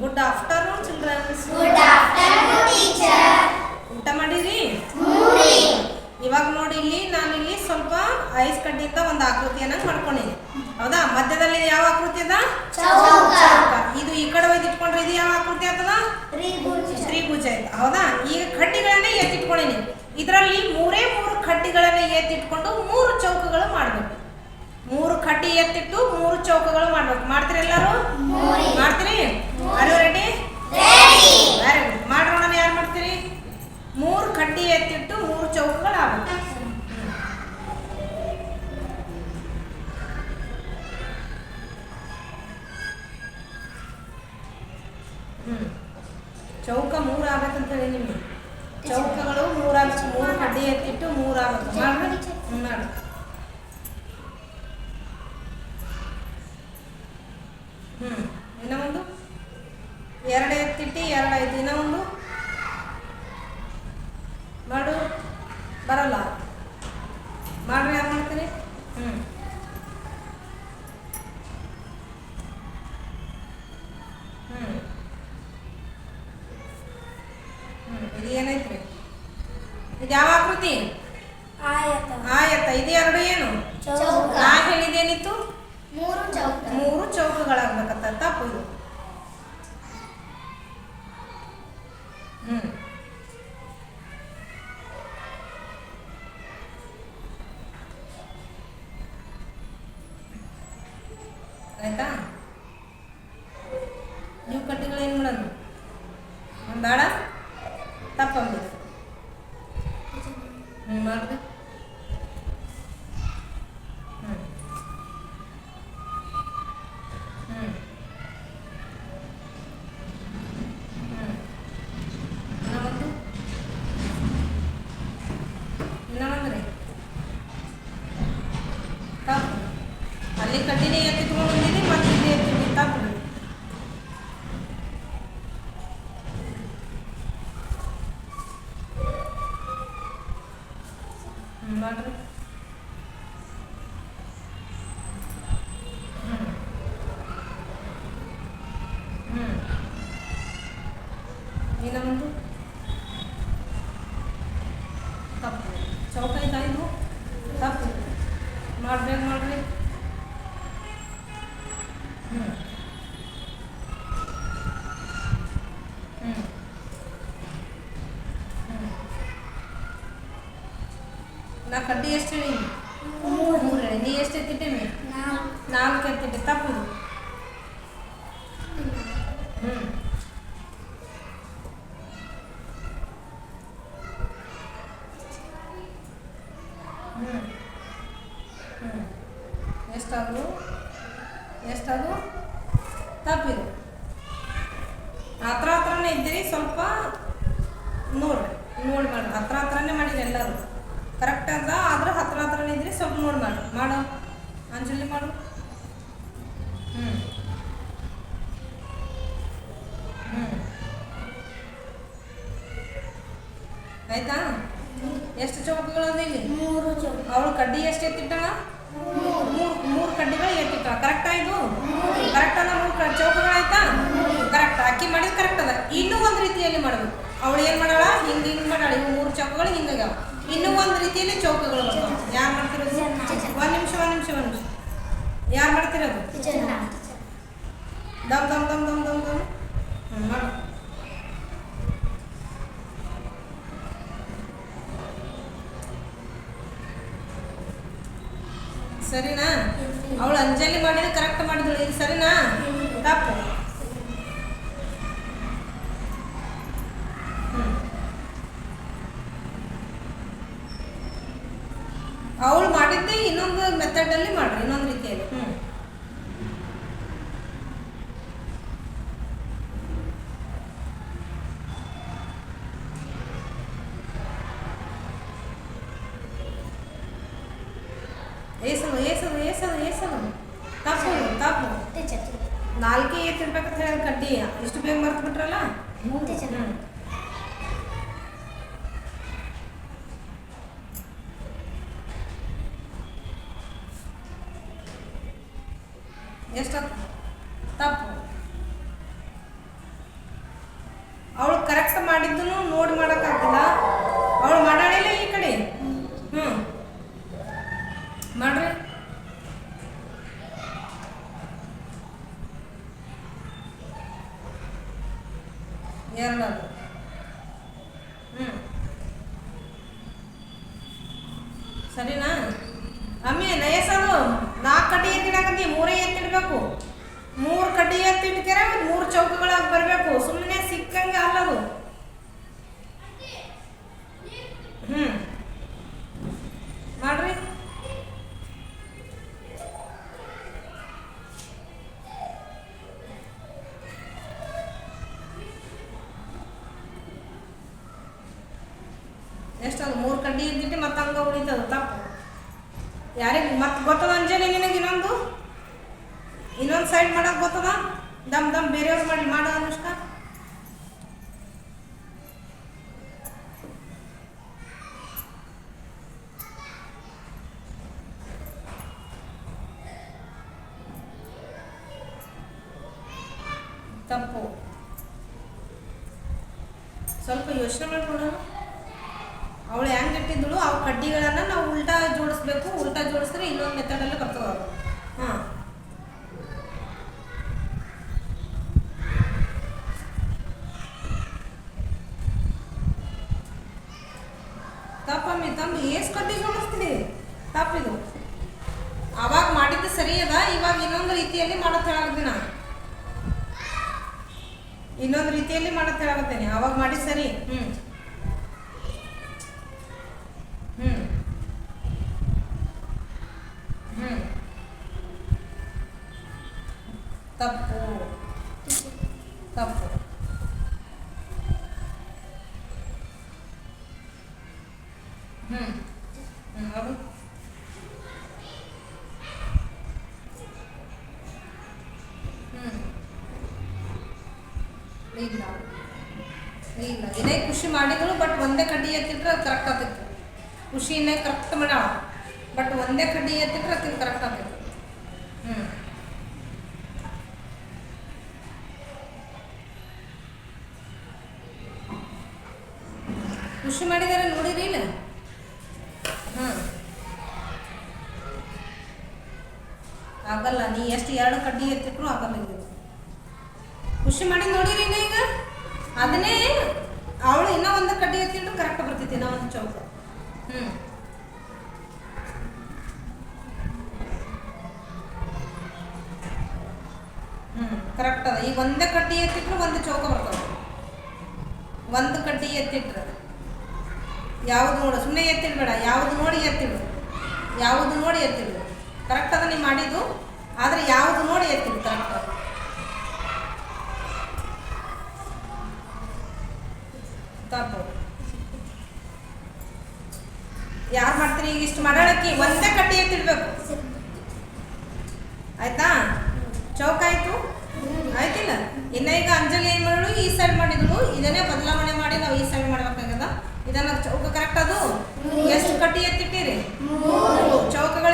Good afternoon childrens good afternoon teacher ಊಟ ಮಾಡಿರಿ? ಇವಾಗ ನೋಡಿ ಇಲ್ಲಿ ನಾನು ಇಲ್ಲಿ ಸ್ವಲ್ಪ ಐಸ್ ಕಡ್ಡಿಯಿಂದ ಒಂದು ಆಕೃತಿಯನ್ನ ಮಾಡ್ಕೊಂಡಿನಿ ಹೌದಾ? ಮಧ್ಯದಲ್ಲಿ ಯಾವ ಆಕೃತಿ ಅದ. ಇದು ಈ ಕಡೆ ಒಯ್ದು ಇಟ್ಕೊಂಡ್ರೆ ಇದು ಯಾವ ಆಕೃತಿ ಆಗ್ತದ? ತ್ರಿಭುಜ. ಆಯ್ತು. ಹೌದಾ? ಈಗ ಕಡ್ಡಿಗಳನ್ನೇ ಎತ್ತಿಟ್ಕೊಂಡಿನಿ. ಇದರಲ್ಲಿ ಮೂರೇ ಮೂರು ಕಡ್ಡಿಗಳನ್ನ ಎತ್ತಿಟ್ಕೊಂಡು ಮೂರು ಚೌಕಗಳು ಮಾಡ್ಬೇಕು. ಮೂರು ಕಡ್ಡಿ ಎತ್ತಿಟ್ಟು ಮೂರು ಚೌಕಗಳು ಮಾಡ್ಬೇಕು. ಮಾಡ್ತೀರಿ ಎಲ್ಲರೂ. ಮಾಡ್ತೀರಿ? Are ready ready very good ಮಾಡೋಣ ಯಾರು ಮಾಡ್ತೀರಿ? ಮೂರು ಕಡ್ಡಿ ಎತ್ತಿಟ್ಟು ಮೂರು ಚೌಕಗಳು ಆಗ್ಬೇಕು ಹ್ಮ್. ಚೌಕ ಮೂರು ಆಗ್ಬೇಕಂತ ಹೇಳಿ ನಿಮ್ಗೆ. ಚೌಕಗಳು ಮೂರು ಆಗ್ಬೇಕು ಮೂರು ಕಡ್ಡಿ ಎತ್ತಿಟ್ಟು ಮೂರು ಮಾಡ್ರಿ. ಹ್ಮ್, ಬರಲ್ಲ. ಮಾಡ್ರಿ ಯಾರು ಮಾಡ್ತೀರಿ? ಹ್ಞೂ ಹ್ಞೂ ಹ್ಞೂ ಇದು ಏನೈತ್ರಿ? ಇದು ಯಾವ ಆಕೃತಿ? ಆಯತ. ಆಯತ್ತ ಇದು ಎರಡು ಏನು? ನಾ ಹೇಳಿದೇನಿತ್ತು ಮೂರು ಚೌಕ. ಮೂರು ಚೌಕಗಳಾಗ್ಬೇಕಂತ. ತಪ್ಪು ಇದು. ಆಯ್ತಾ ನೀವು ಕಟ್ಟಿಗಳು ಏನು ಮಾಡೋದು ಒಂದು ಬೇಡ ತಪ್ಪಂಬಿಡು ಹ್ಞೂ ಮಾಡಿದೆ ಹ್ಞೂ ಹ್ಮ್. ಹ್ಮ್. ಇನ್ನ ಒಂದು? ಇನ್ನ ಒಂದ್ರಿ? ತಪ್ಪು. ಅಲ್ಲಿ ಕಡ್ಡಿನೇ ಎತ್ತಿಟ್ಕೊಂಡು ಬಂದಿದ್ದಿ ಮತ್ತೆ ಇಲ್ಲಿ ಎತ್ತಿದ್ದಿ ತಪ್ಪು ರೀ. ಹ್ಮ್, ಮಾಡ್ರಿ ಹ್ಮ್ ಹ್ಮ್ ಒಂದು ತಪ್ಪು. ಚೌಕ ತಾಯಿದು ತಪ್ಪು. ಮಾಡ್ಬೇಕು ಮಾಡ್ರಿ ಹ್ಮ್. ನಾ ಕಡ್ಡಿ ಎಷ್ಟು ಹೇಳಿ ಮೂರು. ಹೇಳಿ ನೀ ಎಷ್ಟು ಎತ್ತಿಟ್ಟೇನಿ? ನಾಲ್ಕು. ನಾಲ್ಕು ಎತ್ತಿಟ್ಟೆ ತಪ್ಪು. ಎಷ್ಟಾದ್ರು ಎಷ್ಟಾದರೂ ತಪ್ಪಿದೆ ಹತ್ರ ಹತ್ರನೇ ಇದ್ದೀರಿ ಸ್ವಲ್ಪ ನೋಡ್ರಿ ನೋಡಿ ಮಾಡಿ ಹತ್ರ ಹತ್ರನೇ ಮಾಡಿರಿ ಎಲ್ಲರೂ ಕರೆಕ್ಟ್ ಅದ ಆದ್ರೆ ಹತ್ರ ಹತ್ರನೇ ಇದ್ರಿ ಸ್ವಲ್ಪ ನೋಡಿ ಮಾಡಿ ಮಾಡು ಅಂಜಲಿ ಮಾಡು ಹ್ಞೂ ಹ್ಞೂ ಆಯ್ತಾ ಎಷ್ಟು ಚೌಕಗಳು ಅದ ಇಲ್ಲಿ ಮೂರು ಚೌಕ ಅವಳು ಕಡ್ಡಿ ಎಷ್ಟು ಎತ್ತಿಟ್ಟಳ ಮೂರು ಮೂರು ಕಡ್ಡಿಗಳು ಎತ್ತಿಟ್ಟಳ ಕರೆಕ್ಟ್ ಆಯ್ತು ಕರೆಕ್ಟ್ ಅಲ್ಲ ಮೂರು ಚೌಕಗಳಾಯ್ತಾ? ಕರೆಕ್ಟ್ ಅಕ್ಕಿ ಮಾಡಿದ ಕರೆಕ್ಟ್ ಅದ. ಇನ್ನೂ ಒಂದು ರೀತಿಯಲ್ಲಿ ಮಾಡಬೇಕು. ಅವಳು ಏನು ಮಾಡಾಳ? ಹಿಂಗೆ ಹಿಂಗೆ ಮಾಡಾಳ. ಇವು ಮೂರು ಚೌಕಗಳು ಹಿಂಗಾಗ್ಯಾವ ಇನ್ನೂ ಒಂದು ರೀತಿಯಲ್ಲಿ ಚೌಕಗಳು ಬರ್ತಾವ. ಯಾರು ಮಾಡ್ತಿರೋದು? ಒಂದು ನಿಮಿಷ ಒಂದು ನಿಮಿಷ ಒಂದು ನಿಮಿಷ. ಯಾರು ಮಾಡ್ತಿರೋದು? ದಮ್ ದಮ್ ದಮ್ ದಮ್ ದಮ್ ದಮ್. ಹ್ಞೂ ಮಾಡು. ಸರಿನಾ ಅವಳು ಅಂಜಲಿ ಮಾಡಿದ್ರೆ ಕರೆಕ್ಟ್ ಮಾಡಿದಳು ಇದು ಸರಿನಾ ತಪ್ಪು ಹ್ಮ್. ಅವಳು ಮಾಡಿದ್ದೆ ಇನ್ನೊಂದು ಮೆಥಡಲ್ಲಿ ಮಾಡ್ರಿ ಇನ್ನೊಂದು ರೀತಿಯಲ್ಲಿ ಹ್ಞೂ ಏಸಲು ಏಸಲು ಏಸಲು ಏಸಲು ತಪ್ಪು ತಪ್ಪು ನಾಲ್ಕೇ ಇರ್ಬೇಕಂತ ಹೇಳಿ ಕಡ್ಡಿ. ಇಷ್ಟು ಬೇಗ ಮರ್ತು ಬಿಟ್ರಲ್ಲ? ಹ್ಞೂ ಎಷ್ಟು ತಪ್ಪು. ಮಾಡಿದ್ದನು ನೋಡಿ ಮಾಡೋಕ್ಕಾಗ್ತಿಲ್ಲ ಅವಳು ಮಾಡಾಳಿಲ್ಲ ಈ ಕಡೆ ಹ್ಞೂ ಮಾಡ್ರಿ ಎರಡದು ಹ್ಞೂ ಸರಿನಾ? ಅಮ್ಮಿ ನಯಸದು ನಾಲ್ಕು ಕಡ್ಡಿ ಎತ್ತಿಡಕಂತಿ ಮೂರೇ ಎತ್ತಿಡಬೇಕು. ಮೂರು ಕಡ್ಡಿ ಎತ್ತಿಡ್ಕೆರೆ ಮತ್ತು ಮೂರು ಚೌಕಗಳಾಗಿ ಬರಬೇಕು. ಸುಮ್ಮನೆ ಸಿಕ್ಕಂಗೆ ಅಲ್ಲದು. ಎಷ್ಟದು ಮೂರು ಕಡ್ಡಿ ಇದ್ದಿಟ್ಟು ಮತ್ತೆ ಹಂಗೆ ಉಳಿತದ, ತಪ್ಪು. ಯಾರಿಗೆ ಮತ್ತೆ ಗೊತ್ತದ ಅಂಜಲಿ ನಿನಗೆ ಇನ್ನೊಂದು? ಇನ್ನೊಂದು ಸೈಡ್ ಮಾಡೋದು ಗೊತ್ತದ? ದಮ್ ದಮ್ ಬೇರೆಯವ್ರು ಮಾಡಿ ಮಾಡೋ ಅನುಷ್ಕ. ತಪ್ಪು. ಸ್ವಲ್ಪ ಯೋಚನೆ ಮಾಡ್ಕೊಳ್ಳೋಣ ಅವಳು ಹೆಂಗೆ ಇಟ್ಟಿದ್ದಳು ಅವು ಕಡ್ಡಿಗಳನ್ನು ನಾವು ಉಲ್ಟಾ ಜೋಡಿಸ್ಬೇಕು, ಉಲ್ಟಾ ಜೋಡಿಸಿದ್ರೆ ಇನ್ನೊಂದು ಮೆಥಡಲ್ಲಿ ಬರ್ತದೆ ಅದು ಹಾಂ. ತಪ್ಪಮ್ಮಿ ತಮ್ಮ ಏಸ್ ಕಡ್ಡಿ ಜೋಡಿಸ್ತೀವಿ ತಪ್ಪಿದು ಅವಾಗ ಮಾಡಿದ್ದು ಸರಿ ಅದ, ಇವಾಗ ಇನ್ನೊಂದು ರೀತಿಯಲ್ಲಿ ಮಾಡೋದು ನಾನು ಇನ್ನೊಂದು ರೀತಿಯಲ್ಲಿ ಮಾಡೋದು ಹೇಳಾಗತ್ತೇನೆ ಅವಾಗ ಮಾಡಿ ಸರಿ. ಹ್ಞೂ ತಪ್ಪು. ತಪ್ಪು. ಹ್ಞೂ ಹ್ಞೂ ಅದು ಇಲ್ಲ. ಇಲ್ಲ. ಇದೇ ಖುಷಿ ಮಾಡಿದ್ರು ಬಟ್ ಒಂದೇ ಕಡ್ಡಿ ಎತ್ತಿಟ್ರೆ ಅದು ಕರೆಕ್ಟ್ ಆಗ್ತಿತ್ತು. ಖುಷಿನೇ ಕರೆಕ್ಟ್ ಮಾಡ. ಬಟ್ ಒಂದೇ ಕಡ್ಡಿ ಎತ್ತಿಟ್ರೆ ಅದಕ್ಕೆ ಕರೆಕ್ಟ್ ಆಗ್ತಿತ್ತು. ಖುಷಿ ಮಾಡಿದಾರೆ ನೋಡಿರಿ ಇಲ್ಲ? ಆಗಲ್ಲ, ನೀ ಎಷ್ಟು ಎರಡು ಕಡ್ಡಿ ಎತ್ತಿಟ್ರು ಆಗಲ್ಲ ಖುಷಿ ಮಾಡಿ ನೋಡಿರಿ ಇನ್ನ ಈಗ? ಅದನ್ನೇ ಅವಳು ಇನ್ನೂ ಒಂದು ಕಡ್ಡಿ ಎತ್ತಿಟ್ಟು ಕರೆಕ್ಟ್ ಬರ್ತೈತಿ, ಇನ್ನೂ ಒಂದು ಚೌಕ. ಹ್ಞೂ ಹ್ಞೂ ಕರೆಕ್ಟ್ ಅದ. ಈಗ ಒಂದೇ ಕಡ್ಡಿ ಎತ್ತಿಟ್ರು ಒಂದು ಚೌಕ ಬರ್ತದೆ. ಒಂದು ಕಡ್ಡಿ ಎತ್ತಿಟ್ರೆ. ಯಾವುದು ನೋಡು ಸುಮ್ಮನೆ ಎತ್ತಿಡ್ಬೇಡ, ಯಾವುದು ನೋಡಿ ಎತ್ತಿಡು. ಯಾವುದು ನೋಡಿ ಎತ್ತಿಡು. ಕರೆಕ್ಟ್ ಅದ ನೀ ಮಾಡಿದ್ದು, ಆದರೆ ಯಾವುದು ನೋಡಿ ಎತ್ತಿಡು ಕರೆಕ್ಟ್ ಯಾರು ಮಾಡ್ತೀರಿ ಈಗ ಇಷ್ಟು ಮರಳಕ್ಕಿ? ಒಂದೇ ಕಟ್ಟಿ ಎತ್ತಿಡ್ಬೇಕು. ಆಯ್ತಾ? ಚೌಕ ಆಯ್ತು? ಆಯ್ತಿಲ್ಲ? ಇನ್ನ ಈಗ ಅಂಜಲಿ ಏನ್ ಮಾಡಿದ್ರು ಈ ಸೈಡ್ ಮಾಡಿದ್ರು ಇದನ್ನೇ ಬದಲಾವಣೆ ಮಾಡಿ ನಾವು ಈ ಸೈಡ್ ಮಾಡ್ಬೇಕಾಗದ ಇದನ್ನ ಚೌಕ ಕರೆಕ್ಟ್ ಅದು? ಎಷ್ಟು ಕಟ್ಟಿ ಎತ್ತಿಟ್ಟಿರಿ? ಚೌಕಗಳ